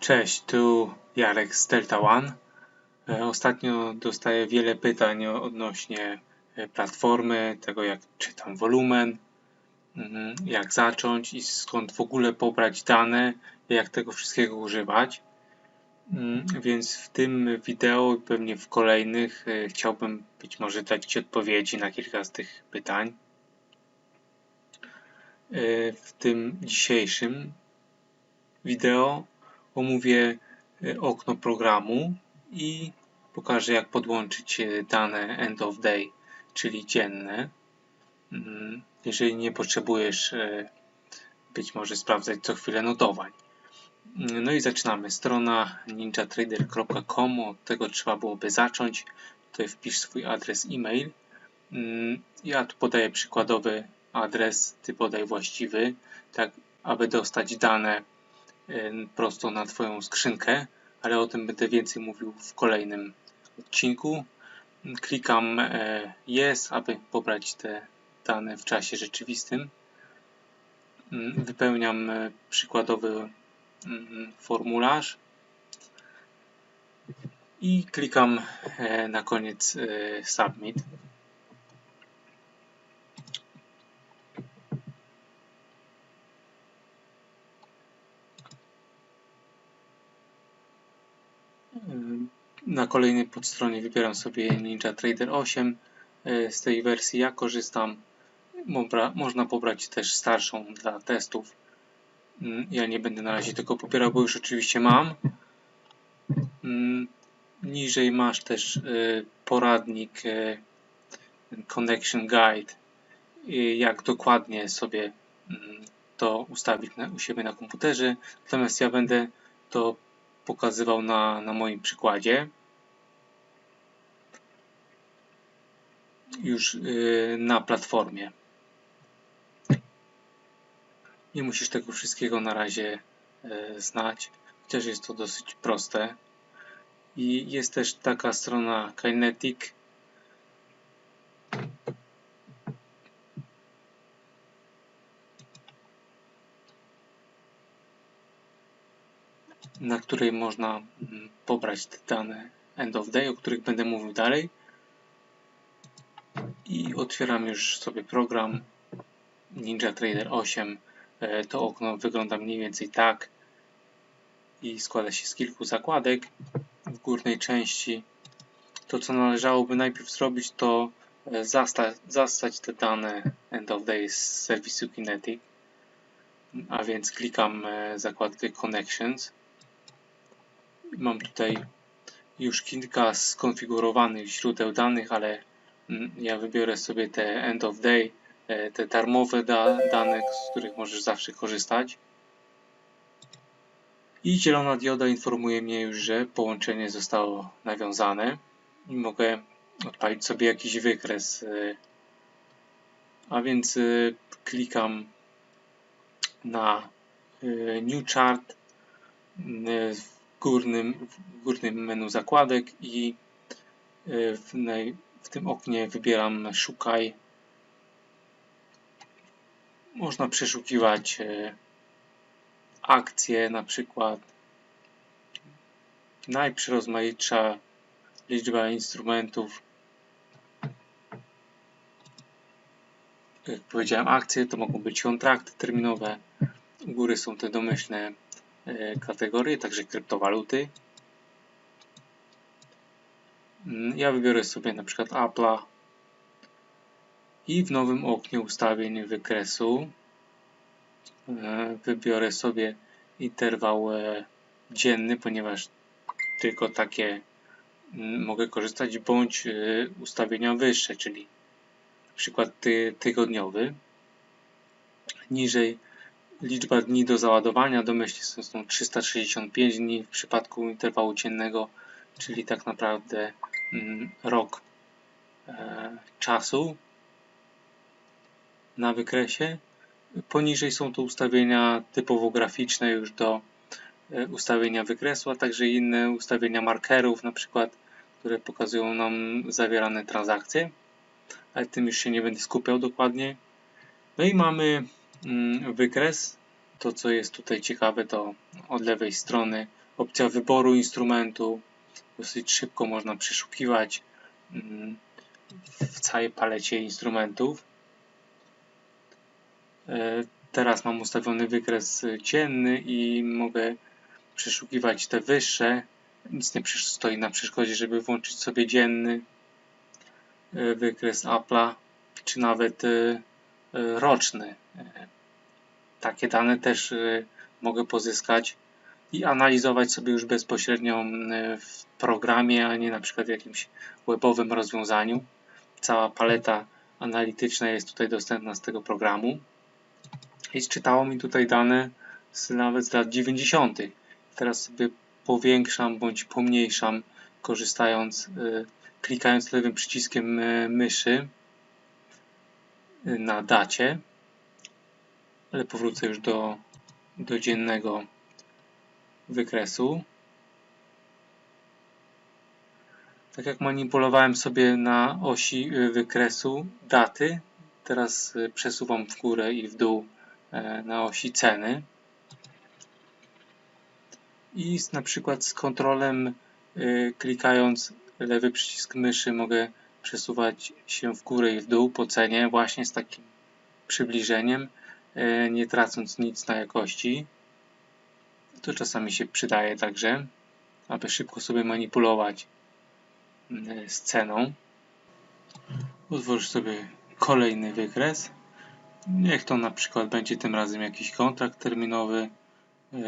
Cześć, tu Jarek z Delta One. E, Ostatnio dostaję wiele pytań odnośnie e, platformy, tego jak czytam wolumen, mhm, jak zacząć i skąd w ogóle pobrać dane, jak tego wszystkiego używać. Mm, Więc w tym wideo i pewnie w kolejnych e, chciałbym być może dać Ci odpowiedzi na kilka z tych pytań. W tym dzisiejszym wideo omówię e, okno programu i pokażę jak podłączyć e, dane end of day, czyli dzienne. Mm, Jeżeli nie potrzebujesz e, być może sprawdzać co chwilę notowań. Mm, No i zaczynamy. Strona ninjatrader.com, od tego trzeba byłoby zacząć. Tutaj wpisz swój adres e-mail. Mm, Ja tu podaję przykładowy adres, ty podaj właściwy, tak aby dostać dane prosto na Twoją skrzynkę, ale o tym będę więcej mówił w kolejnym odcinku. Klikam e, Yes, aby pobrać te dane w czasie rzeczywistym. Mm, Wypełniam e, przykładowy mm, formularz i klikam e, na koniec Submit. Na kolejnej podstronie wybieram sobie Ninja Trader 8. E, Z tej wersji ja korzystam. Można pobrać też starszą dla testów. Mm, Ja nie będę na razie tego pobierał, bo już oczywiście mam. Mm, Niżej masz też e, poradnik e, Connection Guide, jak dokładnie sobie mm, to ustawić u siebie na komputerze. Natomiast ja będę to pokazywał na, na moim przykładzie. Już yy, na platformie. Nie musisz tego wszystkiego na razie yy, znać, chociaż jest to dosyć proste. I jest też taka strona Kinetic. Na której można mm, pobrać te dane end of day, o których będę mówił dalej. I otwieram już sobie program Ninja Trader 8. E, To okno wygląda mniej więcej tak i składa się z kilku zakładek. W górnej części to, co należałoby najpierw zrobić, to e, zasta zastać te dane end of day z serwisu Kinetic. A więc klikam e, zakładkę Connections. Mam tutaj już kilka skonfigurowanych źródeł danych, ale mm, ja wybiorę sobie te end of day, e, te darmowe da dane, z których możesz zawsze korzystać. I zielona dioda informuje mnie już, że połączenie zostało nawiązane i mogę odpalić sobie jakiś wykres. e, A więc e, klikam na New Chart górnym, w górnym menu zakładek i e, w, naj, w tym oknie wybieram szukaj. Można przeszukiwać e, akcje, na przykład najprozmaitsza liczba instrumentów. Jak powiedziałem, akcje to mogą być kontrakty terminowe. U góry są te domyślne kategorie, także kryptowaluty. Mm, Ja wybiorę sobie na przykład Apple'a i w nowym oknie ustawień wykresu e, wybiorę sobie interwał e, dzienny, ponieważ tylko takie mm, mogę korzystać, bądź e, ustawienia wyższe, czyli na przykład ty, tygodniowy. Niżej liczba dni do załadowania, domyślnie są są 365 dni w przypadku interwału dziennego, czyli tak naprawdę mm, rok e, czasu na wykresie. Poniżej są to ustawienia typowo graficzne już do e, ustawienia wykresu, a także inne ustawienia markerów, na przykład, które pokazują nam zawierane transakcje, ale tym już się nie będę skupiał dokładnie. No i mamy wykres. To, co jest tutaj ciekawe, to od lewej strony opcja wyboru instrumentu. Dosyć szybko można przeszukiwać mm, w całej palecie instrumentów. E, teraz mam ustawiony wykres dzienny i mogę przeszukiwać te wyższe. Nic nie stoi na przeszkodzie, żeby włączyć sobie dzienny e, wykres Apple'a, czy nawet e, roczny. Takie dane też mogę pozyskać i analizować sobie już bezpośrednio w programie, a nie na przykład w jakimś webowym rozwiązaniu. Cała paleta analityczna jest tutaj dostępna z tego programu. I czytało mi tutaj dane z, nawet z lat 90. Teraz sobie powiększam bądź pomniejszam, korzystając, klikając lewym przyciskiem myszy na dacie. Ale powrócę już do, do dziennego wykresu. Tak jak manipulowałem sobie na osi wykresu daty, teraz przesuwam w górę i w dół E, na osi ceny. I na przykład z kontrolem e, klikając lewy przycisk myszy mogę przesuwać się w górę i w dół po cenie właśnie z takim przybliżeniem, e, nie tracąc nic na jakości. To czasami się przydaje także, aby szybko sobie manipulować z ceną. Utwórz sobie kolejny wykres. Niech to na przykład będzie tym razem jakiś kontrakt terminowy, e,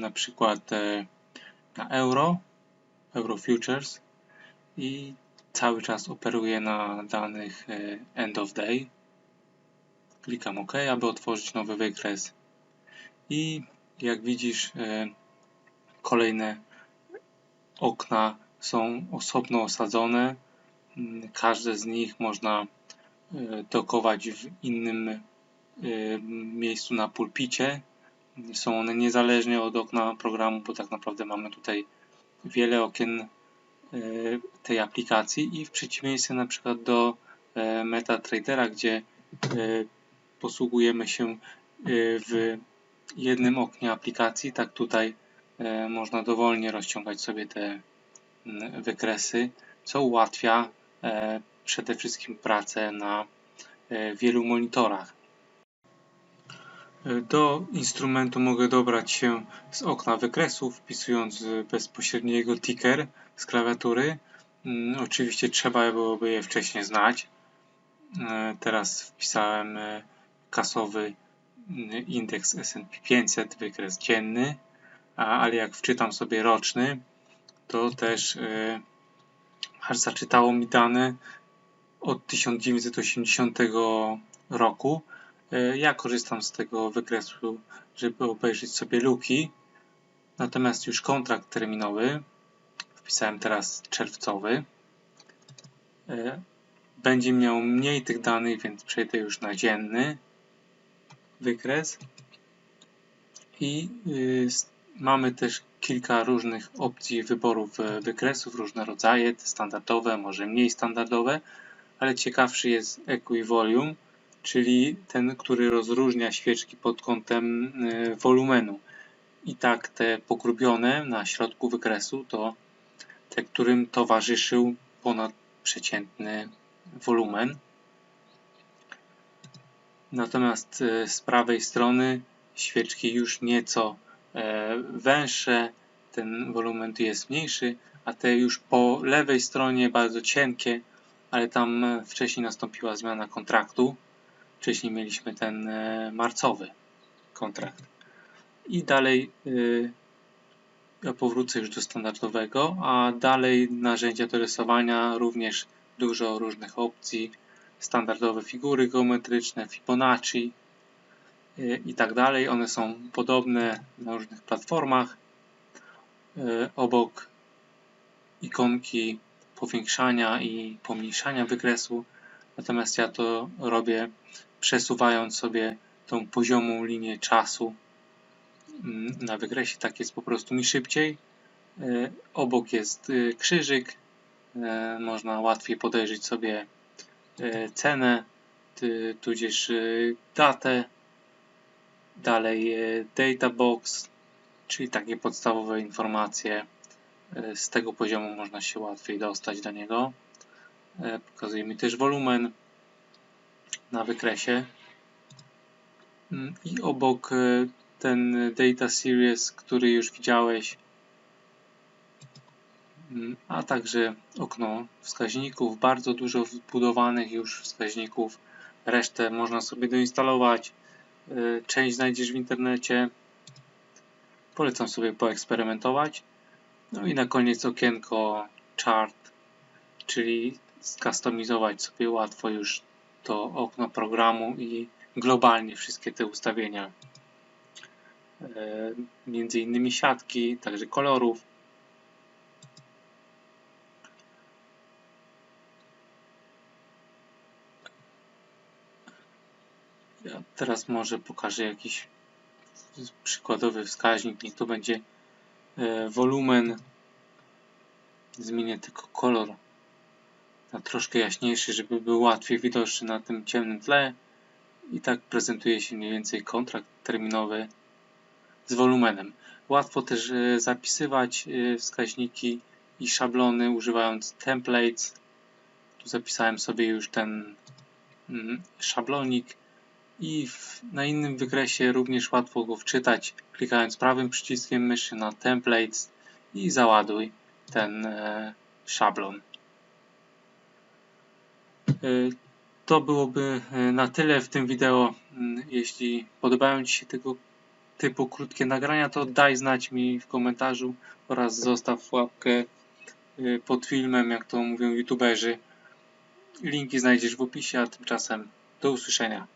na przykład e, na euro, euro futures i cały czas operuję na danych e, end of day. Klikam OK, aby otworzyć nowy wykres. I jak widzisz, kolejne okna są osobno osadzone. Każde z nich można dokować w innym miejscu na pulpicie. Są one niezależnie od okna programu, bo tak naprawdę mamy tutaj wiele okien tej aplikacji i w przeciwieństwie na przykład do y, MetaTradera, gdzie posługujemy się w jednym oknie aplikacji, tak tutaj można dowolnie rozciągać sobie te wykresy, co ułatwia przede wszystkim pracę na e, wielu monitorach. E, do instrumentu mogę dobrać się z okna wykresu, wpisując bezpośrednio jego ticker z klawiatury. Mm, oczywiście trzeba byłoby je wcześniej znać. E, teraz wpisałem kasowy mm, indeks S&P 500, wykres dzienny, ale jak wczytam sobie roczny, to też aż zaczytało mi dane od 1980 roku. E, ja korzystam z tego wykresu, żeby obejrzeć sobie luki. Natomiast już kontrakt terminowy, wpisałem teraz czerwcowy, e, będzie miał mniej tych danych, więc przejdę już na dzienny wykres. I y, mamy też kilka różnych opcji wyborów e, wykresów, różne rodzaje, standardowe, może mniej standardowe ale ciekawszy jest equivolume, czyli ten, który rozróżnia świeczki pod kątem y, wolumenu. I tak te pogrubione na środku wykresu to te, którym towarzyszył ponadprzeciętny wolumen. Natomiast y, z prawej strony świeczki już nieco e, węższe, ten wolumen tu jest mniejszy, a te już po lewej stronie bardzo cienkie ale tam wcześniej nastąpiła zmiana kontraktu. Wcześniej mieliśmy ten e, marcowy kontrakt. I dalej e, ja powrócę już do standardowego, a dalej narzędzia do rysowania również dużo różnych opcji. Standardowe figury geometryczne, Fibonacci i tak dalej. One są podobne na różnych platformach. Obok ikonki powiększania i pomniejszania wykresu, natomiast ja to robię przesuwając sobie tą poziomą linię czasu mm, na wykresie, tak jest po prostu mi szybciej. E, obok jest e, krzyżyk, e, można łatwiej podejrzeć sobie cenę, tudzież datę. Dalej data box, czyli takie podstawowe informacje. Z tego poziomu można się łatwiej dostać do niego. Pokazuje mi też wolumen na wykresie. Mm, I obok e, ten Data Series, który już widziałeś, Mm, a także okno wskaźników, bardzo dużo wbudowanych już wskaźników. Resztę można sobie doinstalować. Y, Część znajdziesz w internecie. Polecam sobie poeksperymentować. No i na koniec okienko chart, czyli skustomizować sobie łatwo już to okno programu i globalnie wszystkie te ustawienia. Y, Między innymi siatki, także kolorów. Ja teraz może pokażę jakiś przykładowy wskaźnik. Niech to będzie e, wolumen. Zmienię tylko kolor na troszkę jaśniejszy, żeby był łatwiej widoczny na tym ciemnym tle. I tak prezentuje się mniej więcej kontrakt terminowy z wolumenem. Łatwo też e, zapisywać e, wskaźniki i szablony używając templates. Tu zapisałem sobie już ten mm, szablonik i w, na innym wykresie również łatwo go wczytać, klikając prawym przyciskiem myszy na Templates i załaduj ten e, szablon. E, to byłoby e, na tyle w tym wideo. Mm, Jeśli podobają Ci się tego typu krótkie nagrania, to daj znać mi w komentarzu oraz zostaw łapkę e, pod filmem, jak to mówią youtuberzy. Linki znajdziesz w opisie, a tymczasem do usłyszenia.